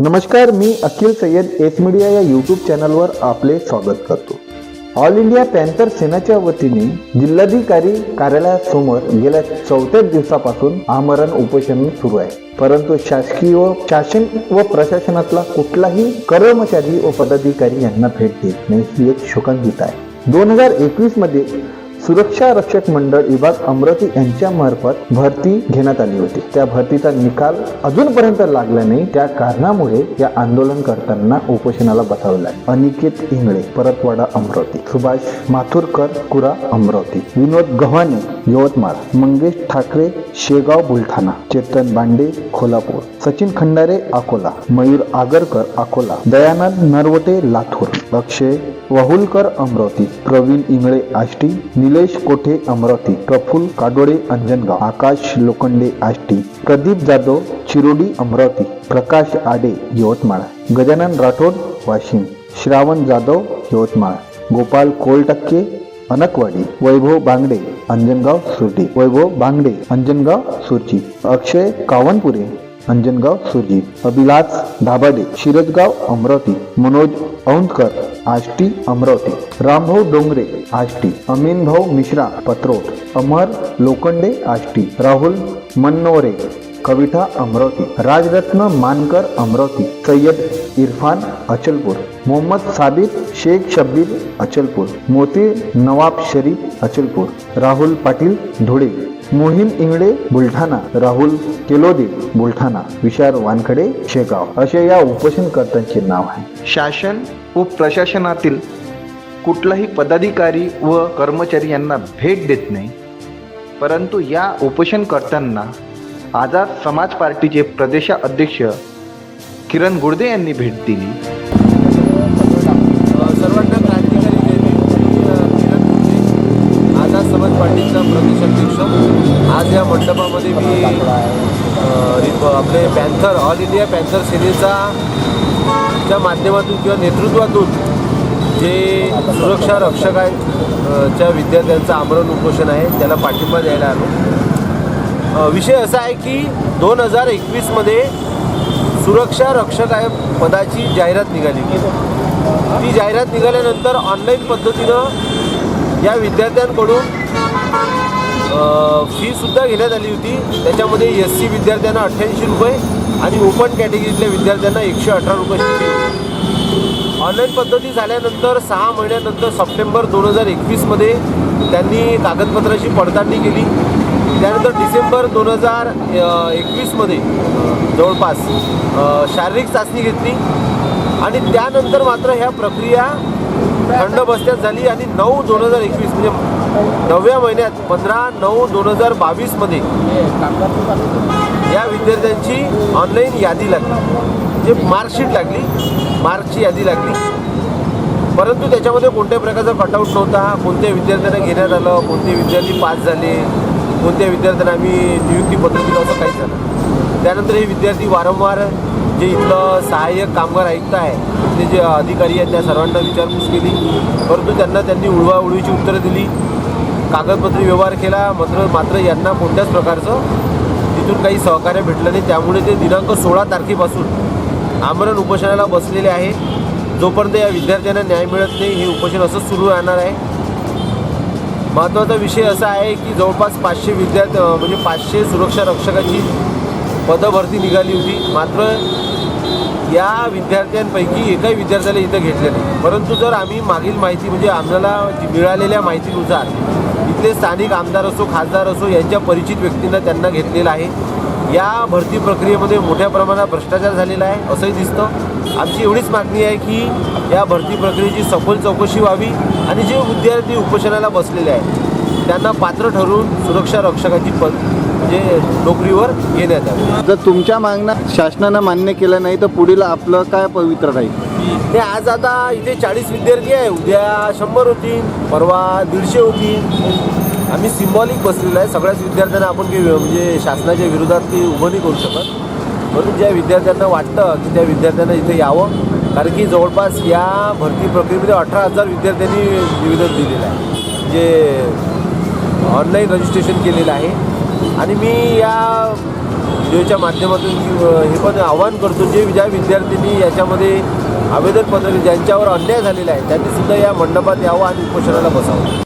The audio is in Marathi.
नमस्कार मी अखिल सय्यद एस मीडिया या यूट्यूब चॅनलवर आपले स्वागत करतो. ऑल इंडिया पॅन्थर सेनाच्या वतीने जिल्हाधिकारी कार्यालयासमोर गेल्या चौथ्याच दिवसापासून आमरण उपोषण सुरू आहे. परंतु शासकीय व शासन व प्रशासनातला कुठलाही कर्मचारी व पदाधिकारी यांना भेट देत नाही ही एक शोकांतिका आहे. दोन हजार एकवीसमध्ये सुरक्षा रक्षक मंडळ विभाग अमरावती यांच्या मार्फत भरती घेण्यात आली होती. त्या भरतीचा निकाल अजूनपर्यंत लागला नाही. त्या कारणामुळे या आंदोलनकर्त्यांना उपोषणाला बसवलाय आहे. अनिकेत इंगळे परतवाडा अमरावती सुभाष माथुरकर कुरा अमरावती विनोद गव्हाणे यवतमाळ मंगेश ठाकरे शेगाव बुलढाणा चेतन बांडे कोल्हापूर सचिन खंडारे अकोला मयूर आगरकर अकोला दयानंद नरवटे लातूर अक्षय वाहुलकर अमरावती प्रवीण इंगळे आष्टी निलेश कोठे अमरावती प्रफुल काडोळे अंजनगाव आकाश लोखंडे आष्टी प्रदीप जाधव चिरोडी अमरावती प्रकाश आडे यवतमाळ गजानन राठोड वाशिम श्रावण जाधव यवतमाळ गोपाल कोलटक्के अनकवाडी वैभव बांगडे अंजनगाव सुर्जी. वैभव बांगडे अंजनगाव सुर्जी. अक्षय कावनपुरे अंजनगाव सुर्जी. अभिलाष दाभाडे शिरजगाव अमरावती. मनोज औंधकर आष्टी अमरावती. रामभाऊ डोंगरे आष्टी. अमीन भाऊ मिश्रा पत्रोट. अमर लोखंडे आष्टी. राहुल मन्नोरे कविता अमरावती राजरत्न मानकर अमरावती सय्यद इरफान अचलपूर मोहम्मद साबिर शेख शब्बीर अचलपूर मोती नवाब शरीफ अचलपूर राहुल पाटील धुळे मोहीम इंगळे बुलढाणा राहुल केलोदे बुलढाणा विशाल वानखडे शेगाव. असे या उपोषणकर्त्यांचे नाव आहे. शासन व प्रशासनातील कुठलाही पदाधिकारी व कर्मचारी यांना भेट देत नाही. परंतु या उपोषणकर्त्यांना आझाद समाज पार्टीचे प्रदेशाध्यक्ष किरण गुडदे यांनी भेट दिली. सर्वांना क्रांतिकारी किरण गुंडे, आझाद समाज पार्टीचा प्रदेशाध्यक्ष आज या मंडपामध्ये मी आपले पॅन्थर ऑल इंडिया पॅन्थर सेनेचा च्या माध्यमातून किंवा नेतृत्वातून जे सुरक्षा रक्षक आहेत च्या विद्यार्थ्यांचं आमरण उपोषण आहे त्याला पाठिंबा द्यायला आलो. विषय असा आहे की दोन हजार एकवीसमध्ये सुरक्षा रक्षक आहे पदाची जाहिरात निघाली. ती जाहिरात निघाल्यानंतर ऑनलाईन पद्धतीनं या विद्यार्थ्यांकडून फीसुद्धा घेण्यात आली होती. त्याच्यामध्ये एस सी विद्यार्थ्यांना अठ्ठ्याऐंशी रुपये आणि ओपन कॅटेगरीतल्या विद्यार्थ्यांना एकशे अठरा रुपये होती. ऑनलाईन पद्धती झाल्यानंतर सहा महिन्यानंतर सप्टेंबर दोन हजार एकवीसमध्ये त्यांनी कागदपत्राची पडताळणी केली. त्यानंतर डिसेंबर दोन हजार एकवीसमध्ये जवळपास शारीरिक चाचणी घेतली आणि त्यानंतर मात्र ह्या प्रक्रिया थंड बसण्यात झाली आणि नऊ दोन हजार एकवीस म्हणजे नवव्या महिन्यात पंधरा नऊ दोन हजार बावीसमध्ये या विद्यार्थ्यांची ऑनलाईन यादी लागली म्हणजे मार्कशीट लागली मार्कची यादी लागली. परंतु त्याच्यामध्ये कोणत्याही प्रकारचा कटआउट नव्हता कोणत्या विद्यार्थ्यांना घेण्यात आलं कोणते विद्यार्थी पास झाले कोणत्या विद्यार्थ्यांना आम्ही नियुक्तीपत्र दिलं असं काही झालं त्यानंतर हे विद्यार्थी वारंवार जे इथलं सहाय्यक कामगार आयुक्त आहे ते जे अधिकारी आहेत त्या सर्वांना विचारपूस केली. परंतु त्यांना त्यांनी उडवाउडवीची उत्तरं दिली. कागदपत्री व्यवहार केला मात्र मात्र यांना कोणत्याच प्रकारचं तिथून काही सहकार्य भेटलं नाही. त्यामुळे ते दिनांक सोळा तारखेपासून आमरण उपोषणाला बसलेले आहे. जोपर्यंत या विद्यार्थ्यांना न्याय मिळत नाही हे उपोषण असंच सुरू राहणार आहे. महत्त्वाचा विषय असा आहे की जवळपास पाचशे विद्यार्थी म्हणजे पाचशे सुरक्षा रक्षकाची पदभरती निघाली होती. मात्र या विद्यार्थ्यांपैकी एकाही विद्यार्थ्याला इथं घेतले नाही. परंतु जर आम्ही मागील माहिती म्हणजे आम्हाला मिळालेल्या माहितीनुसार इथले स्थानिक आमदार असो खासदार असो यांच्या परिचित व्यक्तींना त्यांना घेतलेलं आहे. या भरती प्रक्रियेमध्ये मोठ्या प्रमाणात भ्रष्टाचार झालेला आहे असंही दिसतं. आमची एवढीच मागणी आहे की या भरती प्रक्रियेची सखोल चौकशी व्हावी आणि जे विद्यार्थी उपोषणाला बसलेले आहेत त्यांना पात्र ठरवून सुरक्षा रक्षकाची पद म्हणजे नोकरीवर घेण्यात यावी जर तुमच्या मागण्या शासनानं मान्य केलं नाही तर पुढील आपलं काय पवित्र राहील? ते आज आता इथे चाळीस विद्यार्थी आहे. उद्या शंभर होतील परवा दीडशे होतील. आम्ही सिम्बॉलिक बसलेलो आहे. सगळ्याच विद्यार्थ्यांना आपण काही म्हणजे शासनाच्या विरोधात काही उभं नाही करू शकत. म्हणून ज्या विद्यार्थ्यांना वाटतं की त्या विद्यार्थ्यांना इथे यावं कारण की जवळपास या भरती प्रक्रियेमध्ये अठरा हजार विद्यार्थ्यांनी निवेदन दिलेलं आहे. जे ऑनलाईन रजिस्ट्रेशन केलेलं आहे. आणि मी या व्हिडिओच्या माध्यमातून हे पण आवाहन करतो जे ज्या विद्यार्थ्यांनी याच्यामध्ये आवेदनपत्र ज्यांच्यावर अन्याय झालेला आहे त्यांनीसुद्धा या मंडपात यावं आणि उपोषणाला बसावं.